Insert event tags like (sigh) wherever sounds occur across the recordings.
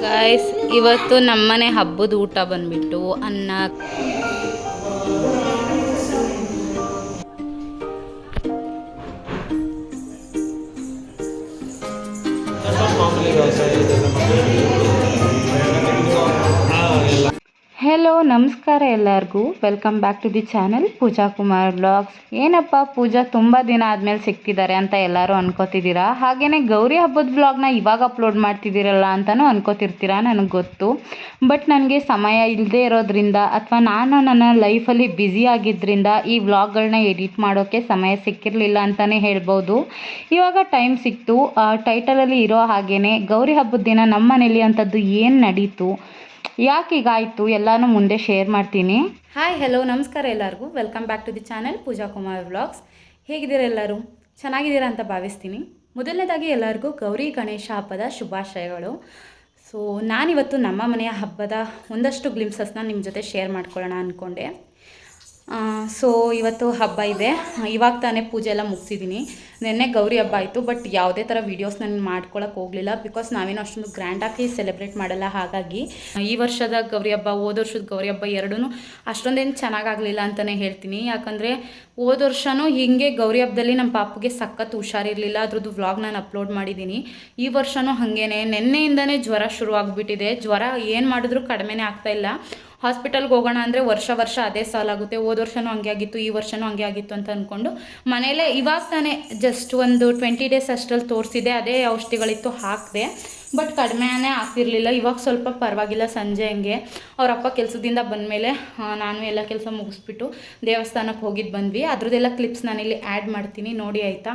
Guys ಇವತ್ತು ನಮ್ಮನೆ ಹಬ್ಬದ ಊಟ ಬಂದ್ಬಿಟ್ಟು ಅನ್ನ. ಹೆಲೋ, ನಮಸ್ಕಾರ ಎಲ್ಲರಿಗೂ. Welcome back to the channel Pooja Kumar blogs ಏನಪ್ಪ, ಪೂಜಾ ತುಂಬ ದಿನ ಆದಮೇಲೆ ಸಿಗ್ತಿದ್ದಾರೆ ಅಂತ ಎಲ್ಲರೂ ಅನ್ಕೋತಿದ್ದೀರಾ? ಹಾಗೆಯೇ ಗೌರಿ ಹಬ್ಬದ ಬ್ಲಾಗ್ನ ಇವಾಗ ಅಪ್ಲೋಡ್ ಮಾಡ್ತಿದ್ದೀರಲ್ಲ ಅಂತಲೂ ಅನ್ಕೋತಿರ್ತೀರಾ ನನಗೆ ಗೊತ್ತು. ಬಟ್ ನನಗೆ ಸಮಯ ಇಲ್ಲದೆ ಇರೋದ್ರಿಂದ ಅಥವಾ ನಾನು ನನ್ನ ಲೈಫಲ್ಲಿ ಬ್ಯುಸಿ ಆಗಿದ್ದರಿಂದ ಈ ವ್ಲಾಗ್ಗಳನ್ನ ಎಡಿಟ್ ಮಾಡೋಕ್ಕೆ ಸಮಯ ಸಿಕ್ಕಿರಲಿಲ್ಲ ಅಂತಲೇ ಹೇಳ್ಬೋದು. ಇವಾಗ ಟೈಮ್ ಸಿಕ್ತು. ಟೈಟಲಲ್ಲಿ ಇರೋ ಹಾಗೆಯೇ ಗೌರಿ ಹಬ್ಬದ ದಿನ ನಮ್ಮ ಮನೇಲಿ ಅಂಥದ್ದು ಏನು ನಡೀತು? ಯಾಕೆ ಹೀಗಾಯಿತು ಎಲ್ಲನೂ ಮುಂದೆ ಶೇರ್ ಮಾಡ್ತೀನಿ. ಹಾಯ್ ಹೆಲೋ ನಮಸ್ಕಾರ ಎಲ್ಲರಿಗೂ. Welcome back to the channel Pooja Kumar vlogs ಹೇಗಿದ್ದೀರಾ ಎಲ್ಲರೂ? ಚೆನ್ನಾಗಿದ್ದೀರಾ ಅಂತ ಭಾವಿಸ್ತೀನಿ. ಮೊದಲನೇದಾಗಿ ಎಲ್ಲರಿಗೂ ಗೌರಿ ಗಣೇಶ ಹಬ್ಬದ ಶುಭಾಶಯಗಳು. ಸೊ ನಾನಿವತ್ತು ನಮ್ಮ ಮನೆಯ ಹಬ್ಬದ ಒಂದಷ್ಟು ಗ್ಲಿಮ್ಸಸ್ನ ನಿಮ್ಮ ಜೊತೆ ಶೇರ್ ಮಾಡ್ಕೊಳ್ಳೋಣ ಅಂದ್ಕೊಂಡೆ ಸೊ ಇವತ್ತು ಹಬ್ಬ ಇದೆ. ಇವಾಗ ತಾನೇ ಪೂಜೆ ಎಲ್ಲ ಮುಗಿಸಿದ್ದೀನಿ ನಿನ್ನೆ ಗೌರಿ ಹಬ್ಬ ಆಯಿತು ಬಟ್ ಯಾವುದೇ ಥರ ವೀಡಿಯೋಸ್ ನಾನು ಮಾಡ್ಕೊಳಕ್ಕೆ ಹೋಗಲಿಲ್ಲ ಬಿಕಾಸ್ ನಾವೇನು ಅಷ್ಟೊಂದು ಗ್ರ್ಯಾಂಡಾಗಿ ಸೆಲೆಬ್ರೇಟ್ ಮಾಡಲ್ಲ ಹಾಗಾಗಿ. ಈ ವರ್ಷದ ಗೌರಿ ಹಬ್ಬ, ಹೋದ ವರ್ಷದ ಗೌರಿ ಹಬ್ಬ ಎರಡೂ ಅಷ್ಟೊಂದೇನು ಚೆನ್ನಾಗಾಗಲಿಲ್ಲ ಅಂತಲೇ ಹೇಳ್ತೀನಿ. ಯಾಕಂದರೆ ಹೋದ ವರ್ಷವೂ ಹೀಗೆ ಗೌರಿ ಹಬ್ಬದಲ್ಲಿ ನಮ್ಮ ಪಾಪುಗೆ ಸಖತ್ ಹುಷಾರಿರಲಿಲ್ಲ. ಅದ್ರದ್ದು ವ್ಲಾಗ್ ನಾನು ಅಪ್ಲೋಡ್ ಮಾಡಿದ್ದೀನಿ ಈ ವರ್ಷವೂ ಹಾಗೇನೆ. ನಿನ್ನೆಯಿಂದನೇ ಜ್ವರ ಶುರುವಾಗ್ಬಿಟ್ಟಿದೆ. ಜ್ವರ ಏನು ಮಾಡಿದ್ರೂ ಕಡಿಮೆನೇ ಆಗ್ತಾಯಿಲ್ಲ ಹಾಸ್ಪಿಟಲ್ಗೆ ಹೋಗೋಣ ಅಂದರೆ ವರ್ಷ ವರ್ಷ ಅದೇ ಸಾಲಾಗುತ್ತೆ. ಹೋದ ವರ್ಷವೂ ಹಂಗೆ ಆಗಿತ್ತು, ಈ ವರ್ಷವೂ ಹಂಗೆ ಆಗಿತ್ತು ಅಂತ ಅಂದ್ಕೊಂಡು ಮನೇಲೇ ಇವಾಗ ತಾನೇ ಜಸ್ಟ್ ಒಂದು ಟ್ವೆಂಟಿ ಡೇಸ್ ಅಷ್ಟರಲ್ಲಿ ತೋರಿಸಿದೆ. ಅದೇ ಔಷಧಿಗಳಿತ್ತು, ಹಾಕಿದೆ. ಬಟ್ ಕಡಿಮೆನೇ ಆಗ್ತಿರ್ಲಿಲ್ಲ. ಇವಾಗ ಸ್ವಲ್ಪ ಪರವಾಗಿಲ್ಲ ಸಂಜೆ ಹಂಗೆ. ಅವರಪ್ಪ ಕೆಲಸದಿಂದ ಬಂದಮೇಲೆ ನಾನು ಎಲ್ಲ ಕೆಲಸ ಮುಗಿಸ್ಬಿಟ್ಟು ದೇವಸ್ಥಾನಕ್ಕೆ ಹೋಗಿದ್ದು ಬಂದ್ವಿ. ಅದ್ರದ್ದೆಲ್ಲ ಕ್ಲಿಪ್ಸ್ ನಾನಿಲ್ಲಿ ಆ್ಯಡ್ ಮಾಡ್ತೀನಿ. ನೋಡಿ ಆಯಿತಾ?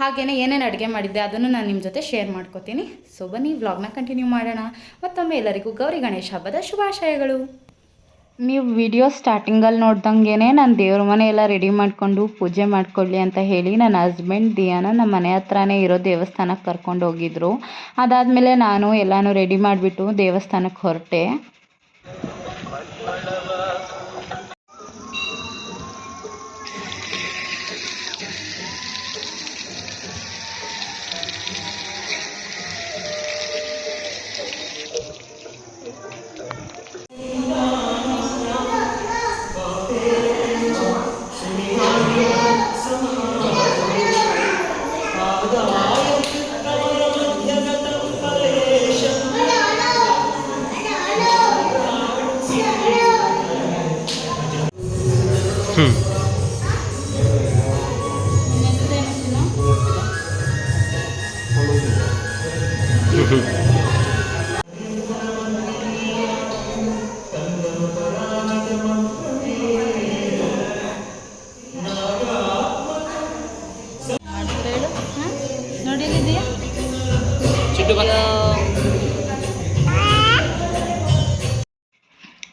ಹಾಗೆಯೇ ಏನೇನು ಅಡುಗೆ ಮಾಡಿದ್ದೆ ಅದನ್ನು ನಾನು ನಿಮ್ಮ ಜೊತೆ ಶೇರ್ ಮಾಡ್ಕೋತೀನಿ. ಸೊ ಬನ್ನಿ ವ್ಲಾಗ್ನ ಕಂಟಿನ್ಯೂ ಮಾಡೋಣ. ಮತ್ತೊಮ್ಮೆ ಎಲ್ಲರಿಗೂ ಗೌರಿ ಗಣೇಶ ಹಬ್ಬದ ಶುಭಾಶಯಗಳು. ನೀವು ವಿಡಿಯೋ ಸ್ಟಾರ್ಟಿಂಗಲ್ಲಿ ನೋಡ್ದಂಗೆ ನಾನು ದೇವ್ರ ಮನೆ ಎಲ್ಲ ರೆಡಿ ಮಾಡಿಕೊಂಡು ಪೂಜೆ ಮಾಡ್ಕೊಳ್ಳಿ ಅಂತ ಹೇಳಿ ನನ್ನ ಹಸ್ಬೆಂಡ್ ದಿಯಾನ ನಮ್ಮ ಮನೆ ಹತ್ರನೇ ಇರೋ ದೇವಸ್ಥಾನಕ್ಕೆ ಕರ್ಕೊಂಡು ಹೋಗಿದ್ರು. ಅದಾದಮೇಲೆ ನಾನು ಎಲ್ಲನೂ ರೆಡಿ ಮಾಡಿಬಿಟ್ಟು ದೇವಸ್ಥಾನಕ್ಕೆ ಹೊರಟೆ. me. Some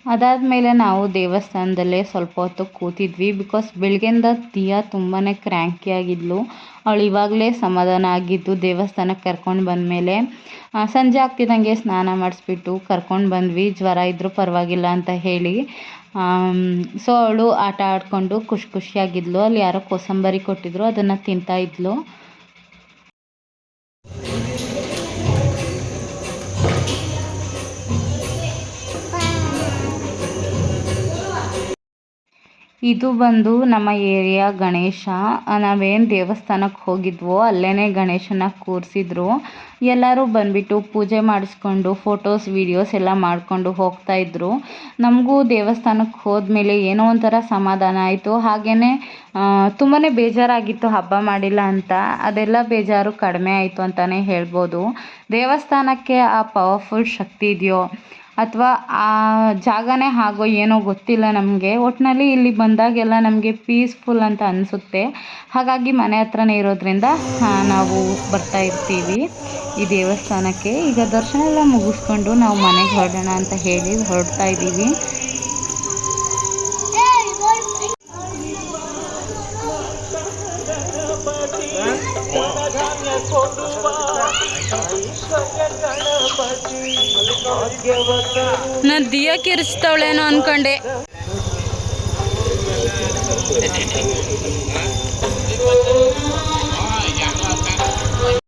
ಅದಾದಮೇಲೆ ನಾವು ದೇವಸ್ಥಾನದಲ್ಲೇ ಸ್ವಲ್ಪ ಹೊತ್ತು ಕೂತಿದ್ವಿ ಬಿಕಾಸ್ ಬೆಳಗ್ಗೆಯಿಂದ ದಿಯಾ ತುಂಬಾ ಕ್ರ್ಯಾಂಕಿ ಆಗಿದ್ಲು. ಅವಳು ಇವಾಗಲೇ ಸಮಾಧಾನ ಆಗಿದ್ದು ದೇವಸ್ಥಾನಕ್ಕೆ ಕರ್ಕೊಂಡು ಬಂದಮೇಲೆ ಸಂಜೆ ಆಗ್ತಿದ್ದಂಗೆ ಸ್ನಾನ ಮಾಡಿಸ್ಬಿಟ್ಟು ಕರ್ಕೊಂಡು ಬಂದ್ವಿ. ಜ್ವರ ಇದ್ದರೂ ಪರವಾಗಿಲ್ಲ ಅಂತ ಹೇಳಿ ಸೊ ಅವಳು ಆಟ ಆಡಿಕೊಂಡು ಖುಷಿ ಖುಷಿಯಾಗಿದ್ಲು. ಅಲ್ಲಿ ಯಾರೋ ಕೋಸಂಬರಿ ಕೊಟ್ಟಿದ್ರು, ಅದನ್ನು ತಿಂತಾ ಇದ್ಲು. ಇದು ಬಂದು ನಮ್ಮ ಏರಿಯಾ ಗಣೇಶ. ನಾವೇನು ದೇವಸ್ಥಾನಕ್ಕೆ ಹೋಗಿದ್ವೋ ಅಲ್ಲೇ ಗಣೇಶನ ಕೂರಿಸಿದ್ರು. ಎಲ್ಲರೂ ಬಂದ್ಬಿಟ್ಟು ಪೂಜೆ ಮಾಡಿಸ್ಕೊಂಡು ಫೋಟೋಸ್, ವೀಡಿಯೋಸ್ ಎಲ್ಲ ಮಾಡಿಕೊಂಡು ಹೋಗ್ತಾಯಿದ್ರು ನಮಗೂ ದೇವಸ್ಥಾನಕ್ಕೆ ಹೋದ್ಮೇಲೆ ಏನೋ ಒಂಥರ ಸಮಾಧಾನ ಆಯಿತು. ಹಾಗೆಯೇ ತುಂಬಾ ಬೇಜಾರಾಗಿತ್ತು, ಹಬ್ಬ ಮಾಡಿಲ್ಲ ಅಂತ. ಅದೆಲ್ಲ ಬೇಜಾರು ಕಡಿಮೆ ಆಯಿತು ಅಂತಲೇ ಹೇಳ್ಬೋದು. ದೇವಸ್ಥಾನಕ್ಕೆ ಆ ಪವರ್ಫುಲ್ ಶಕ್ತಿ ಇದೆಯೋ? ಅಥವಾ ಆ ಜಾಗನೇ ಹಾಗೋ ಏನೋ ಗೊತ್ತಿಲ್ಲ ನಮಗೆ. ಒಟ್ಟಿನಲ್ಲಿ ಇಲ್ಲಿ ಬಂದಾಗೆಲ್ಲ ನಮಗೆ ಪೀಸ್ಫುಲ್ ಅಂತ ಅನಿಸುತ್ತೆ. ಹಾಗಾಗಿ ಮನೆ ಹತ್ರನೇ ಇರೋದ್ರಿಂದ ನಾವು ಬರ್ತಾ ಇರ್ತೀವಿ ಈ ದೇವಸ್ಥಾನಕ್ಕೆ. ಈಗ ದರ್ಶನ ಎಲ್ಲ ಮುಗಿಸ್ಕೊಂಡು ನಾವು ಮನೆಗೆ ಹೊರಡೋಣ ಅಂತ ಹೇಳಿ ಹೊರಡ್ತಾ ಇದ್ದೀವಿ. ನಾನು ದಿಯ ಕಿರಿಸ್ತವಳೇನೋ ಅನ್ಕೊಂಡೆ.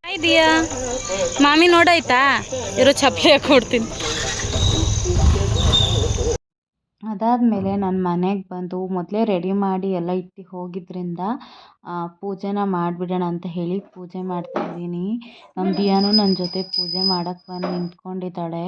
ಹಾಯ್ ಮಾಮಿ ನೋಡಾಯ್ತಾ? ಇರೋ ಚಪ್ಪಲಿ ಕೊಡ್ತೀನಿ. ಅದಾದಮೇಲೆ ನನ್ನ ಮನೆಗೆ ಬಂದು ಮೊದಲೇ ರೆಡಿ ಮಾಡಿ ಎಲ್ಲ ಇಟ್ಟು ಹೋಗಿದ್ದರಿಂದ ಪೂಜೆನ ಮಾಡಿಬಿಡೋಣ ಅಂತ ಹೇಳಿ ಪೂಜೆ ಮಾಡ್ತಾಯಿದ್ದೀನಿ ನಮ್ಮ ದಿಯಾನು ನನ್ನ ಜೊತೆ ಪೂಜೆ ಮಾಡಕ್ಕೆ ಬಂದು ನಿಂತ್ಕೊಂಡಿದ್ದಾಳೆ.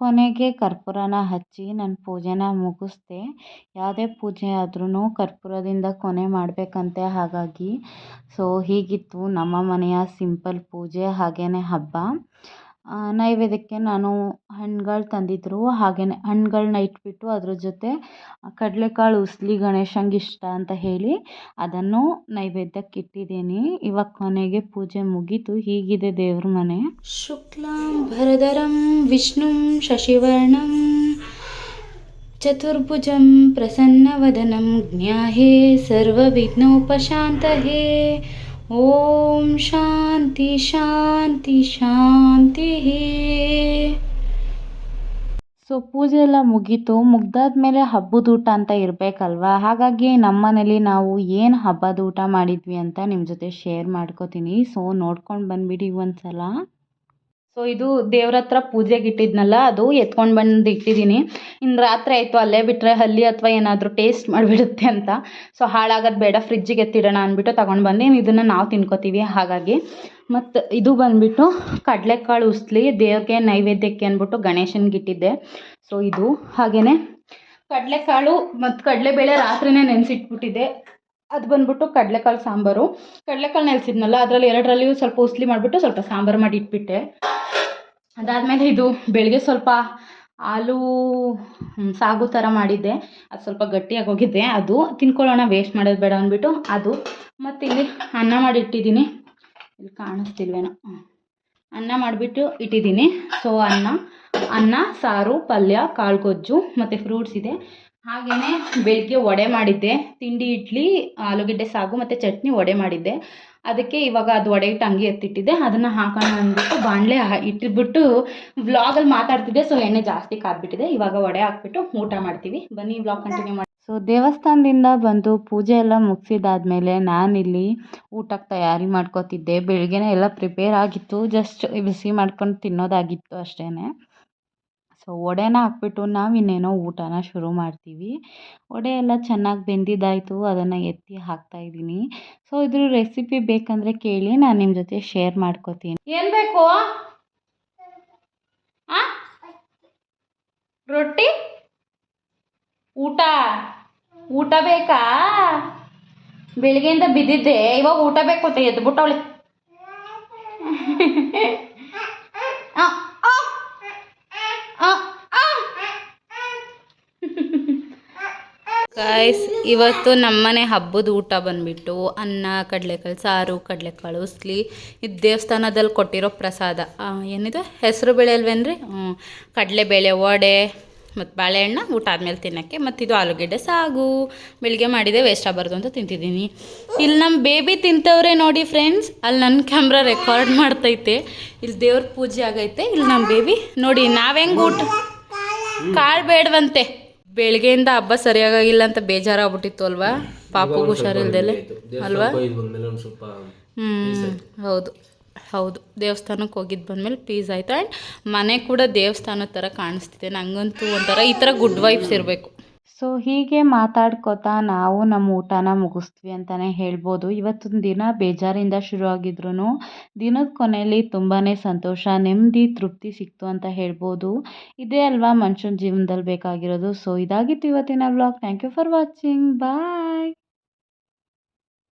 ಕೊನೆಗೆ ಕರ್ಪೂರನ ಹಚ್ಚಿ ನಾನು ಪೂಜೆನ ಮುಗಿಸ್ದೆ. ಯಾವುದೇ ಪೂಜೆ ಆದ್ರೂ ಕರ್ಪೂರದಿಂದ ಕೊನೆ ಮಾಡಬೇಕಂತೆ ಹಾಗಾಗಿ. ಸೊ ಹೀಗಿತ್ತು ನಮ್ಮ ಮನೆಯ ಸಿಂಪಲ್ ಪೂಜೆ ಹಾಗೆಯೇ ಹಬ್ಬ. ನೈವೇದ್ಯಕ್ಕೆ ನಾನು ಹಣ್ಗಳು ತಂದಿದ್ದರು ಹಾಗೆಯೇ ಹಣ್ಗಳನ್ನ ಇಟ್ಬಿಟ್ಟು ಅದ್ರ ಜೊತೆ ಕಡಲೆಕಾಳು ಉಸ್ಲಿ ಗಣೇಶಂಗೆ ಇಷ್ಟ ಅಂತ ಹೇಳಿ ಅದನ್ನು ನೈವೇದ್ಯಕ್ಕೆ ಇಟ್ಟಿದ್ದೀನಿ. ಇವಾಗ ಕೊನೆಗೆ ಪೂಜೆ ಮುಗೀತು. ಹೀಗಿದೆ ದೇವ್ರ ಮನೆ. ಶುಕ್ಲಾಂ ಭರದರಂ ವಿಷ್ಣುಂ, ಶಶಿವರ್ಣಂ, ಚತುರ್ಭುಜಂ, ಪ್ರಸನ್ನವದನಂ ಜ್ಞಾಹೇ ಸರ್ವವಿಘ್ನೋಪಶಾಂತಯೇ. ಓಂ ಶಾಂತಿ ಶಾಂತಿ ಶಾಂತಿ. ಸೊ ಪೂಜೆ ಎಲ್ಲ ಮುಗೀತು. ಮುಗ್ದಾದ್ಮೇಲೆ ಹಬ್ಬದ ಊಟ ಅಂತ ಇರಬೇಕಲ್ವಾ? ಹಾಗಾಗಿ ನಮ್ಮ ಮನೇಲಿ ನಾವು ಏನು ಹಬ್ಬದ ಊಟ ಮಾಡಿದ್ವಿ ಅಂತ ನಿಮ್ಮ ಜೊತೆ ಶೇರ್ ಮಾಡ್ಕೋತೀನಿ. ಸೊ ನೋಡ್ಕೊಂಡು ಬಂದ್ಬಿಡಿ ಒಂದು ಸಲ ಸೊ ಇದು ದೇವ್ರ ಹತ್ರ ಪೂಜೆಗೆ ಇಟ್ಟಿದ್ನಲ್ಲ, ಅದು ಎತ್ಕೊಂಡು ಬಂದು ಇಟ್ಟಿದ್ದೀನಿ ಇನ್ನು ರಾತ್ರಿ ಆಯಿತು, ಅಲ್ಲೇ ಬಿಟ್ಟರೆ ಹಲ್ಲಿ ಅಥವಾ ಏನಾದರೂ ಟೇಸ್ಟ್ ಮಾಡಿಬಿಡುತ್ತೆ ಅಂತ. ಸೊ ಹಾಳಾಗೋದು ಬೇಡ ಫ್ರಿಜ್ಜಿಗೆ ಎತ್ತಿಡೋಣ ಅಂದ್ಬಿಟ್ಟು ತಗೊಂಡು ಬಂದು. ಇದನ್ನು ನಾವು ತಿನ್ಕೋತೀವಿ ಹಾಗಾಗಿ. ಮತ್ತು ಇದು ಬಂದುಬಿಟ್ಟು ಕಡಲೆಕಾಳು ಉಸ್ಲಿ, ದೇವ್ರಿಗೆ ನೈವೇದ್ಯಕ್ಕೆ ಅಂದ್ಬಿಟ್ಟು ಗಣೇಶನ್ಗೆ ಇಟ್ಟಿದ್ದೆ. ಸೊ ಇದು ಹಾಗೆಯೇ ಕಡಲೆಕಾಳು ಮತ್ತು ಕಡಲೆಬೇಳೆ ರಾತ್ರಿನೇ ನೆನೆಸಿಟ್ಬಿಟ್ಟಿದ್ದೆ. ಅದು ಬಂದ್ಬಿಟ್ಟು ಕಡಲೆಕಾಳು ಸಾಂಬಾರು. ಕಡಲೆಕಾಳು ನೆನೆಸಿದ್ನಲ್ಲ, ಅದರಲ್ಲಿ ಎರಡರಲ್ಲಿಯೂ ಸ್ವಲ್ಪ ಉಸ್ಲಿ ಮಾಡಿಬಿಟ್ಟು ಸ್ವಲ್ಪ ಸಾಂಬಾರು ಮಾಡಿ ಇಟ್ಬಿಟ್ಟೆ. ಅದಾದಮೇಲೆ ಇದು ಬೆಳಗ್ಗೆ ಸ್ವಲ್ಪ ಆಲೂ ಸಾಗು ಥರ ಮಾಡಿದ್ದೆ. ಅದು ಸ್ವಲ್ಪ ಗಟ್ಟಿಯಾಗಿ ಹೋಗಿದ್ದೆ. ಅದು ತಿನ್ಕೊಳ್ಳೋಣ ವೇಸ್ಟ್ ಮಾಡೋದು ಬೇಡ ಅಂದ್ಬಿಟ್ಟು ಅದು ಮತ್ತು ಇಲ್ಲಿ ಅನ್ನ ಮಾಡಿ ಇಟ್ಟಿದ್ದೀನಿ ಇಲ್ಲಿ ಕಾಣಿಸ್ತಿಲ್ವೇನೋ. ಅನ್ನ ಮಾಡಿಬಿಟ್ಟು ಇಟ್ಟಿದ್ದೀನಿ. ಸೊ ಅನ್ನ ಅನ್ನ, ಸಾರು, ಪಲ್ಯ ಕಾಳು ಗೊಜ್ಜು ಮತ್ತು ಫ್ರೂಟ್ಸ್ ಇದೆ. ಹಾಗೆಯೇ ಬೆಳಗ್ಗೆ ವಡೆ ಮಾಡಿದ್ದೆ. ತಿಂಡಿ, ಇಡ್ಲಿ, ಆಲೂಗೆಡ್ಡೆ, ಸಾಗು ಮತ್ತು ಚಟ್ನಿ ವಡೆ ಮಾಡಿದ್ದೆ. ಅದಕ್ಕೆ ಇವಾಗ ಅದು ಒಡೆ ಇಟ್ಟು ಹಂಗೆ ಎತ್ತಿಟ್ಟಿದ್ದೆ ಅದನ್ನು ಹಾಕೋಣ ಅಂದ್ಬಿಟ್ಟು ಬಾಣಲೆ ಇಟ್ಟಿಬಿಟ್ಟು ವ್ಲಾಗಲ್ಲಿ ಮಾತಾಡ್ತಿದ್ದೆ ಸೊ ಎಣ್ಣೆ ಜಾಸ್ತಿ ಕಾದ್ಬಿಟ್ಟಿದೆ. ಇವಾಗ ವಡೆ ಹಾಕ್ಬಿಟ್ಟು ಊಟ ಮಾಡ್ತೀವಿ. ಬನ್ನಿ ವ್ಲಾಗ್ ಕಂಟಿನ್ಯೂ ಮಾಡಿ. ಸೊ ದೇವಸ್ಥಾನದಿಂದ ಬಂದು ಪೂಜೆ ಎಲ್ಲ ಮುಗಿಸಿದಾದ್ಮೇಲೆ ನಾನಿಲ್ಲಿ ಊಟಕ್ಕೆ ತಯಾರಿ ಮಾಡ್ಕೋತಿದ್ದೆ. ಬೆಳಗ್ಗೆನೇ ಎಲ್ಲ ಪ್ರಿಪೇರ್ ಆಗಿತ್ತು. ಜಸ್ಟ್ ಬಿಸಿ ಮಾಡ್ಕೊಂಡು ತಿನ್ನೋದಾಗಿತ್ತು ಅಷ್ಟೇ ಸೊ ವಡೆನ ಹಾಕ್ಬಿಟ್ಟು ನಾವು ಇನ್ನೇನೋ ಊಟನ ಶುರು ಮಾಡ್ತೀವಿ. ವಡೆ ಎಲ್ಲ ಚೆನ್ನಾಗಿ ಬೆಂದಿದ್ದಾಯಿತು ಅದನ್ನು ಎತ್ತಿ ಹಾಕ್ತಾಯಿದ್ದೀನಿ ಸೊ ಇದ್ರ ರೆಸಿಪಿ ಬೇಕಂದರೆ ಕೇಳಿ, ನಾನು ನಿಮ್ಮ ಜೊತೆ ಶೇರ್ ಮಾಡ್ಕೋತೀನಿ. ಏನು ಬೇಕು? ರೊಟ್ಟಿ? ಊಟ? ಊಟ ಬೇಕಾ? ಬೆಳಿಗ್ಗೆಯಿಂದ ಬಿದ್ದಿದ್ದೆ, ಇವಾಗ ಊಟ ಬೇಕು ಅಂತ ಎದ್ಬಿಟ್ಟವಳೆ (laughs) ಆ, ಆ, ಆ, ಆ. ಗಾಯ್ಸ್ ಇವತ್ತು ನಮ್ಮನೆ ಹಬ್ಬದ ಊಟ ಬಂದ್ಬಿಟ್ಟು ಅನ್ನ, ಕಡಲೆಕಾಳು, ಸಾರು, ಕಡಲೆಕಾಳು, ಉಸ್ಲಿ. ಇದು ದೇವಸ್ಥಾನದಲ್ಲಿ ಕೊಟ್ಟಿರೋ ಪ್ರಸಾದ. ಏನಿದೆ? ಹೆಸರು ಬೇಳೆ ಅಲ್ವೇನ್ರಿ? ಹ್ಞೂ ಕಡಲೆಬೇಳೆ ವಡೆ, ಮತ್ತು ಬಾಳೆಹಣ್ಣು, ಊಟ ಆದಮೇಲೆ ತಿನ್ನೋಕ್ಕೆ. ಮತ್ತು ಇದು ಆಲೂಗೆಡ್ಡೆ ಸಾಗು. ಬೆಳಿಗ್ಗೆ ಮಾಡಿದೆ, ವೇಸ್ಟ್ ಆಗಬಾರ್ದು ಅಂತ ತಿಂತಿದ್ದೀನಿ. ಇಲ್ಲಿ ನಮ್ಮ ಬೇಬಿ ತಿಂತವ್ರೆ ನೋಡಿ ಫ್ರೆಂಡ್ಸ್ ಅಲ್ಲಿ ನನ್ನ ಕ್ಯಾಮ್ರಾ ರೆಕಾರ್ಡ್ ಮಾಡ್ತೈತೆ. ಇಲ್ಲಿ ದೇವ್ರ ಪೂಜೆ ಆಗೈತೆ. ಇಲ್ಲಿ ನಮ್ಮ ಬೇಬಿ ನೋಡಿ ನಾವೆಂಗೆ ಊಟ ಕಾಳು ಬೇಡವಂತೆ. ಬೆಳಗ್ಗೆಯಿಂದ ಹಬ್ಬ ಸರಿಯಾಗಿಲ್ಲ ಅಂತ ಬೇಜಾರಾಗ್ಬಿಟ್ಟಿತ್ತು ಅಲ್ವಾ? ಪಾಪುಗೆ ಹುಷಾರಿಲ್ದಲೆ. ಅಲ್ವಾ? ಹ್ಞೂ ಹೌದು. ಹೌದು. ದೇವಸ್ಥಾನಕ್ಕೆ ಹೋಗಿದ್ದು ಬಂದಮೇಲೆ ಪೀಸ್ ಆಯಿತು. ಆ್ಯಂಡ್ ಮನೆ ಕೂಡ ದೇವಸ್ಥಾನದ ಥರ ಕಾಣಿಸ್ತಿದೆ. ನನಗಂತೂ ಒಂಥರ ಈ ಥರ ಗುಡ್ ವೈಫ್ಸ್ ಇರಬೇಕು. ಸೊ ಹೀಗೆ ಮಾತಾಡ್ಕೋತಾ ನಾವು ನಮ್ಮ ಊಟನ ಮುಗಿಸ್ತೀವಿ ಅಂತಲೇ ಹೇಳ್ಬೋದು. ಇವತ್ತಿನ ದಿನ ಬೇಜಾರಿಂದ ಶುರು ಆಗಿದ್ರೂ ದಿನದ ಕೊನೆಯಲ್ಲಿ ತುಂಬಾ ಸಂತೋಷ, ನೆಮ್ಮದಿ, ತೃಪ್ತಿ ಸಿಕ್ತು ಅಂತ ಹೇಳ್ಬೋದು. ಇದೇ ಅಲ್ವಾ ಮನುಷ್ಯನ ಜೀವನದಲ್ಲಿ ಬೇಕಾಗಿರೋದು. ಸೊ ಇದಾಗಿತ್ತು ಇವತ್ತಿನ vlog thank you for watching bye